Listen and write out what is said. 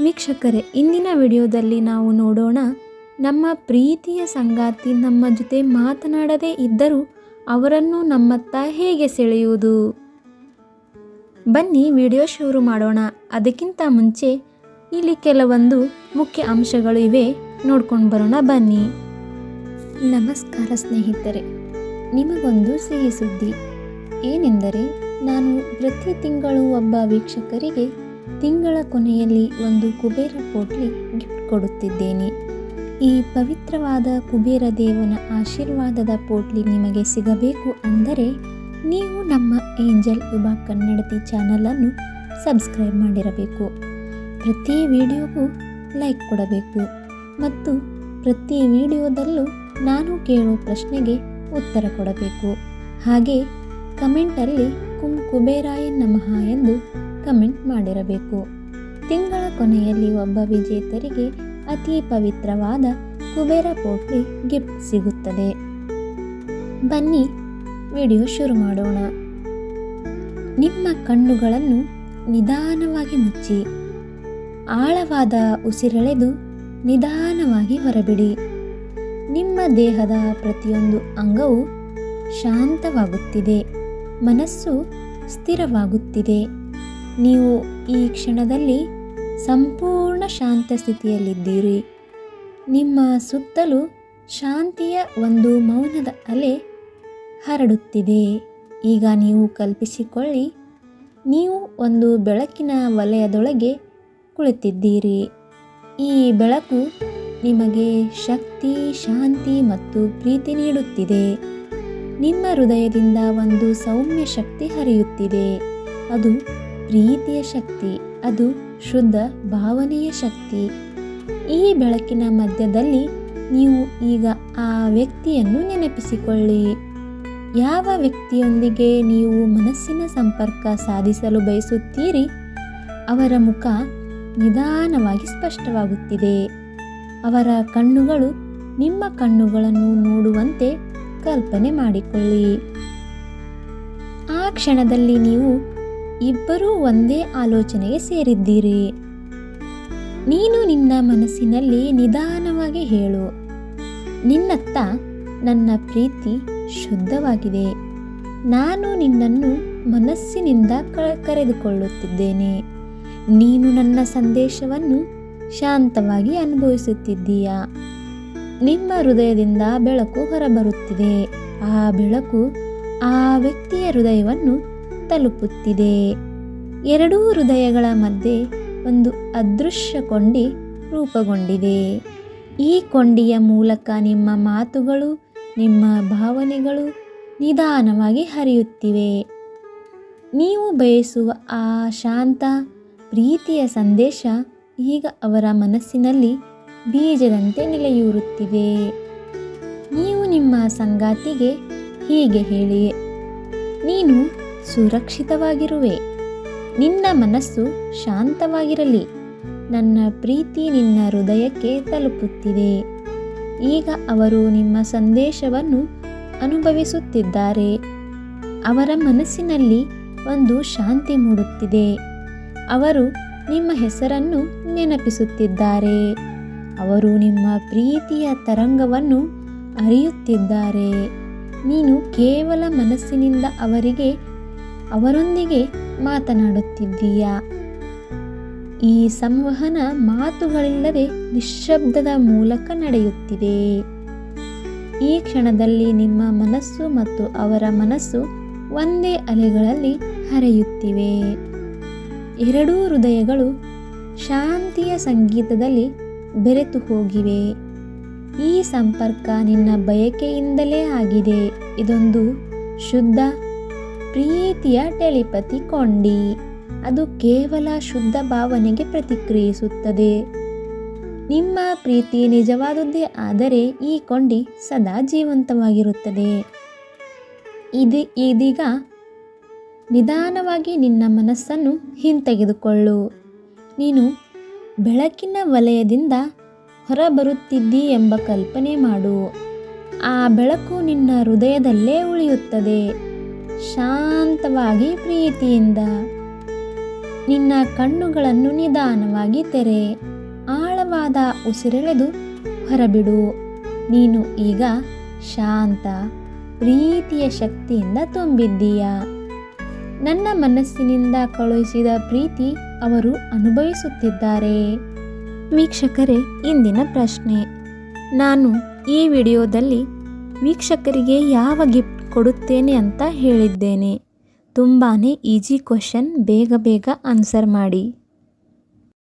ವೀಕ್ಷಕರೇ, ಇಂದಿನ ವಿಡಿಯೋದಲ್ಲಿ ನಾವು ನೋಡೋಣ, ನಮ್ಮ ಪ್ರೀತಿಯ ಸಂಗಾತಿ ನಮ್ಮ ಜೊತೆ ಮಾತನಾಡದೇ ಇದ್ದರೂ ಅವರನ್ನು ನಮ್ಮತ್ತ ಹೇಗೆ ಸೆಳೆಯುವುದು? ಬನ್ನಿ ವಿಡಿಯೋ ಶುರು ಮಾಡೋಣ. ಅದಕ್ಕಿಂತ ಮುಂಚೆ ಇಲ್ಲಿ ಕೆಲವೊಂದು ಮುಖ್ಯ ಅಂಶಗಳು ಇವೆ. ನೋಡ್ಕೊಂಡು ಬರೋಣ, ಬನ್ನಿ. ನಮಸ್ಕಾರ ಸ್ನೇಹಿತರೆ, ನಿಮಗೊಂದು ಸಿಹಿ ಸುದ್ದಿ. ಏನೆಂದರೆ, ನಾನು ಪ್ರತಿ ತಿಂಗಳು ಒಬ್ಬ ವೀಕ್ಷಕರಿಗೆ ತಿಂಗಳ ಕೊನೆಯಲ್ಲಿ ಒಂದು ಕುಬೇರ ಪೋಟ್ಲಿ ಗಿಫ್ಟ್ ಕೊಡುತ್ತಿದ್ದೇನೆ. ಈ ಪವಿತ್ರವಾದ ಕುಬೇರ ದೇವನ ಆಶೀರ್ವಾದದ ಪೋಟ್ಲಿ ನಿಮಗೆ ಸಿಗಬೇಕು ಅಂದರೆ ನೀವು ನಮ್ಮ ಏಂಜಲ್ ಯುಬ ಕನ್ನಡತಿ ಚಾನಲನ್ನು ಸಬ್ಸ್ಕ್ರೈಬ್ ಮಾಡಿರಬೇಕು. ಪ್ರತಿ ವಿಡಿಯೋಗೂ ಲೈಕ್ ಕೊಡಬೇಕು ಮತ್ತು ಪ್ರತಿ ವಿಡಿಯೋದಲ್ಲೂ ನಾನು ಕೇಳೋ ಪ್ರಶ್ನೆಗೆ ಉತ್ತರ ಕೊಡಬೇಕು. ಹಾಗೆ ಕಮೆಂಟಲ್ಲಿ ಕುಂ ಕುಬೇರಾಯ ನಮಃ ಎಂದು ಕಮೆಂಟ್ ಮಾಡಿರಬೇಕು. ತಿಂಗಳ ಕೊನೆಯಲ್ಲಿ ಒಬ್ಬ ವಿಜೇತರಿಗೆ ಅತಿ ಪವಿತ್ರವಾದ ಕುಬೇರ ಪೋಟ್ಲಿ ಗಿಫ್ಟ್ ಸಿಗುತ್ತದೆ. ಬನ್ನಿ, ವಿಡಿಯೋ ಶುರು ಮಾಡೋಣ. ನಿಮ್ಮ ಕಣ್ಣುಗಳನ್ನು ನಿಧಾನವಾಗಿ ಮುಚ್ಚಿ. ಆಳವಾದ ಉಸಿರೆಳೆದು ನಿಧಾನವಾಗಿ ಹೊರಬಿಡಿ. ನಿಮ್ಮ ದೇಹದ ಪ್ರತಿಯೊಂದು ಅಂಗವು ಶಾಂತವಾಗುತ್ತಿದೆ. ಮನಸ್ಸು ಸ್ಥಿರವಾಗುತ್ತಿದೆ. ನೀವು ಈ ಕ್ಷಣದಲ್ಲಿ ಸಂಪೂರ್ಣ ಶಾಂತ ಸ್ಥಿತಿಯಲ್ಲಿದ್ದೀರಿ. ನಿಮ್ಮ ಸುತ್ತಲೂ ಶಾಂತಿಯ ಒಂದು ಮೌನದ ಅಲೆ ಹರಡುತ್ತಿದೆ. ಈಗ ನೀವು ಕಲ್ಪಿಸಿಕೊಳ್ಳಿ, ನೀವು ಒಂದು ಬೆಳಕಿನ ವಲಯದೊಳಗೆ ಕುಳಿತಿದ್ದೀರಿ. ಈ ಬೆಳಕು ನಿಮಗೆ ಶಕ್ತಿ, ಶಾಂತಿ ಮತ್ತು ಪ್ರೀತಿ ನೀಡುತ್ತಿದೆ. ನಿಮ್ಮ ಹೃದಯದಿಂದ ಒಂದು ಸೌಮ್ಯ ಶಕ್ತಿ ಹರಿಯುತ್ತಿದೆ. ಅದು ಪ್ರೀತಿಯ ಶಕ್ತಿ, ಅದು ಶುದ್ಧ ಭಾವನೆಯ ಶಕ್ತಿ. ಈ ಬೆಳಕಿನ ಮಧ್ಯದಲ್ಲಿ ನೀವು ಈಗ ಆ ವ್ಯಕ್ತಿಯನ್ನು ನೆನಪಿಸಿಕೊಳ್ಳಿ. ಯಾವ ವ್ಯಕ್ತಿಯೊಂದಿಗೆ ನೀವು ಮನಸ್ಸಿನ ಸಂಪರ್ಕ ಸಾಧಿಸಲು ಬಯಸುತ್ತೀರಿ? ಅವರ ಮುಖ ನಿಧಾನವಾಗಿ ಸ್ಪಷ್ಟವಾಗುತ್ತಿದೆ. ಅವರ ಕಣ್ಣುಗಳು ನಿಮ್ಮ ಕಣ್ಣುಗಳನ್ನು ನೋಡುವಂತೆ ಕಲ್ಪನೆ ಮಾಡಿಕೊಳ್ಳಿ. ಆ ಕ್ಷಣದಲ್ಲಿ ನೀವು ಇಬ್ಬರೂ ಒಂದೇ ಆಲೋಚನೆಗೆ ಸೇರಿದ್ದೀರಿ. ನೀನು ನಿನ್ನ ಮನಸ್ಸಿನಲ್ಲಿ ನಿಧಾನವಾಗಿ ಹೇಳು. ನಿನ್ನತ್ತ ನನ್ನ ಪ್ರೀತಿ ಶುದ್ಧವಾಗಿದೆ. ನಾನು ನಿನ್ನನ್ನು ಮನಸ್ಸಿನಿಂದ ಕರೆದುಕೊಳ್ಳುತ್ತಿದ್ದೇನೆ. ನೀನು ನನ್ನ ಸಂದೇಶವನ್ನು ಶಾಂತವಾಗಿ ಅನುಭವಿಸುತ್ತಿದ್ದೀಯಾ? ನಿಮ್ಮ ಹೃದಯದಿಂದ ಬೆಳಕು ಹೊರಬರುತ್ತಿದೆ. ಆ ಬೆಳಕು ಆ ವ್ಯಕ್ತಿಯ ಹೃದಯವನ್ನು ತಲುಪುತ್ತಿದೆ. ಎರಡೂ ಹೃದಯಗಳ ಮಧ್ಯೆ ಒಂದು ಅದೃಶ್ಯ ಕೊಂಡಿ ರೂಪುಗೊಂಡಿದೆ. ಈ ಕೊಂಡಿಯ ಮೂಲಕ ನಿಮ್ಮ ಮಾತುಗಳು, ನಿಮ್ಮ ಭಾವನೆಗಳು ನಿಧಾನವಾಗಿ ಹರಿಯುತ್ತಿವೆ. ನೀವು ಬಯಸುವ ಆ ಶಾಂತ, ಪ್ರೀತಿಯ ಸಂದೇಶ ಈಗ ಅವರ ಮನಸ್ಸಿನಲ್ಲಿ ಬೀಜದಂತೆ ನೆಲೆಯೂರುತ್ತಿದೆ. ನೀವು ನಿಮ್ಮ ಸಂಗಾತಿಗೆ ಹೀಗೆ ಹೇಳಿ ನೀನು ಸುರಕ್ಷಿತವಾಗಿರುವೆ. ನಿನ್ನ ಮನಸ್ಸು ಶಾಂತವಾಗಿರಲಿ. ನನ್ನ ಪ್ರೀತಿ ನಿನ್ನ ಹೃದಯಕ್ಕೆ ತಲುಪುತ್ತಿದೆ. ಈಗ ಅವರು ನಿಮ್ಮ ಸಂದೇಶವನ್ನು ಅನುಭವಿಸುತ್ತಿದ್ದಾರೆ. ಅವರ ಮನಸ್ಸಿನಲ್ಲಿ ಒಂದು ಶಾಂತಿ ಮೂಡುತ್ತಿದೆ. ಅವರು ನಿಮ್ಮ ಹೆಸರನ್ನು ನೆನಪಿಸುತ್ತಿದ್ದಾರೆ. ಅವರು ನಿಮ್ಮ ಪ್ರೀತಿಯ ತರಂಗವನ್ನು ಅರಿಯುತ್ತಿದ್ದಾರೆ. ನೀನು ಕೇವಲ ಮನಸ್ಸಿನಿಂದ ಅವರಿಗೆ ಅವರೊಂದಿಗೆ ಮಾತನಾಡುತ್ತಿದ್ದೀಯಾ? ಈ ಸಂವಹನ ಮಾತುಗಳಿಲ್ಲದೆ ನಿಶ್ಶಬ್ದದ ಮೂಲಕ ನಡೆಯುತ್ತಿದೆ. ಈ ಕ್ಷಣದಲ್ಲಿ ನಿಮ್ಮ ಮನಸ್ಸು ಮತ್ತು ಅವರ ಮನಸ್ಸು ಒಂದೇ ಅಲೆಗಳಲ್ಲಿ ಹರಿಯುತ್ತಿವೆ. ಎರಡೂ ಹೃದಯಗಳು ಶಾಂತಿಯ ಸಂಗೀತದಲ್ಲಿ ಬೆರೆತು ಹೋಗಿವೆ. ಈ ಸಂಪರ್ಕ ನಿನ್ನ ಬಯಕೆಯಿಂದಲೇ ಆಗಿದೆ. ಇದೊಂದು ಶುದ್ಧ ಪ್ರೀತಿಯ ಟೆಲಿಪತಿ ಕೊಂಡಿ. ಅದು ಕೇವಲ ಶುದ್ಧ ಭಾವನೆಗೆ ಪ್ರತಿಕ್ರಿಯಿಸುತ್ತದೆ. ನಿಮ್ಮ ಪ್ರೀತಿ ನಿಜವಾದದ್ದೇ ಆದರೆ ಈ ಕೊಂಡಿ ಸದಾ ಜೀವಂತವಾಗಿರುತ್ತದೆ. ಇದು ಇದೀಗ ನಿಧಾನವಾಗಿ ನಿನ್ನ ಮನಸ್ಸನ್ನು ಹಿಂತೆಗೆದುಕೊಳ್ಳು. ನೀನು ಬೆಳಕಿನ ವಲಯದಿಂದ ಹೊರಬರುತ್ತಿದ್ದಿ ಎಂಬ ಕಲ್ಪನೆ ಮಾಡು. ಆ ಬೆಳಕು ನಿನ್ನ ಹೃದಯದಲ್ಲೇ ಉಳಿಯುತ್ತದೆ. ಶಾಂತವಾಗಿ ಪ್ರೀತಿಯಿಂದ. ನಿನ್ನ ಕಣ್ಣುಗಳನ್ನು ನಿಧಾನವಾಗಿ ತೆರೆ. ಆಳವಾದ ಉಸಿರೆಳೆದು ಹೊರಬಿಡು. ನೀನು ಈಗ ಶಾಂತ, ಪ್ರೀತಿಯ ಶಕ್ತಿಯಿಂದ ತುಂಬಿದ್ದೀಯ? ನನ್ನ ಮನಸ್ಸಿನಿಂದ ಕಳುಹಿಸಿದ ಪ್ರೀತಿ ಅವರು ಅನುಭವಿಸುತ್ತಿದ್ದಾರೆ. ವೀಕ್ಷಕರೇ, ಇಂದಿನ ಪ್ರಶ್ನೆ. ನಾನು ಈ ವಿಡಿಯೋದಲ್ಲಿ ವೀಕ್ಷಕರಿಗೆ ಯಾವ ಗಿಫ್ಟ್ ಕೊಡುತ್ತೇನೆ ಅಂತ ಹೇಳಿದ್ದೇನೆ. ತುಂಬಾ ಈಜಿ ಕ್ವಶನ್ ಬೇಗ ಬೇಗ ಆನ್ಸರ್ ಮಾಡಿ.